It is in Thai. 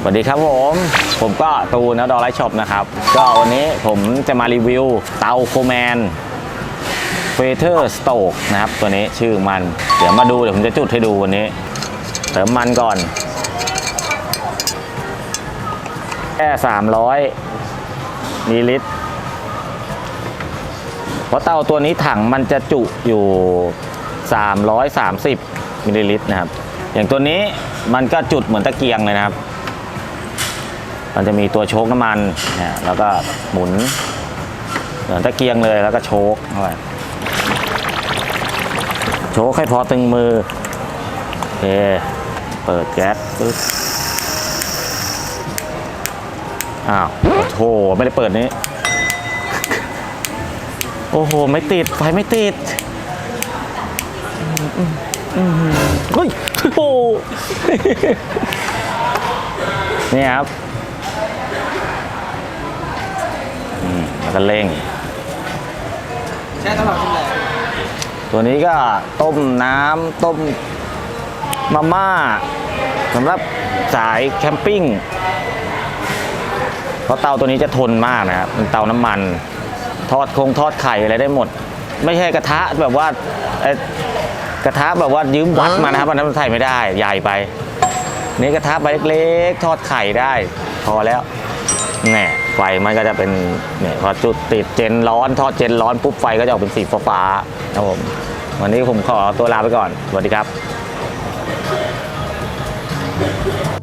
สวัสดีครับผม ผมก็ตูนดอไลช็อปนะครับ ก็วันนี้ผมจะมารีวิวเตาโฟแมนเฟเธอร์สโตกนะครับ ตัวนี้ชื่อมัน เดี๋ยวมาดูเดี๋ยวผมจะจุดให้ดูวันนี้ เติมมันก่อน แค่ 300มิลลิลิตรเพราะเตาตัวนี้ถังมันจะจุอยู่ 330มิลลิลิตรนะครับ อย่างตัวนี้มันก็จุดเหมือนตะเกียงเลยนะครับ มันจะมีตัวโชคน้ำมันเนี่ยแล้วก็หมุนเหมือนตะเกียงเลยแล้วก็โชคเข้าไปโชคให้พอตึงมือโอเคเปิดแก๊สปึ๊บอ้าวโอ้โหไม่ได้เปิดนี้ โอ้โห ไม่ติด ไฟไม่ติดเฮ้ยโอ้โหนี่ครับอืม แล้วก็เร่ง ใช้ตลอดชั่วโมงตัวนี้ก็ต้มน้ำต้มมาม่าสำหรับสายแคมปิ้งเพราะเตาตัวนี้จะทนมากนะครับเป็นเตาน้ำมัน ทอดคงทอดไข่อะไรได้หมด ไม่ใช่กระทะแบบว่าเอ่อกระทะแบบว่ายืมวัดมานะครับอันนั้นมันใส่ไม่ได้ใหญ่ไป นี่กระทะใบเล็กๆ ทอดไข่ได้ พอแล้วแน่ ไฟมันก็จะเป็นเนี่ยพอจุดติดเจนร้อนทอดเจนร้อนปุ๊บไฟก็จะออกเป็นสีฟ้าๆครับผมวันนี้ผมขอตัวลาไปก่อนสวัสดีครับ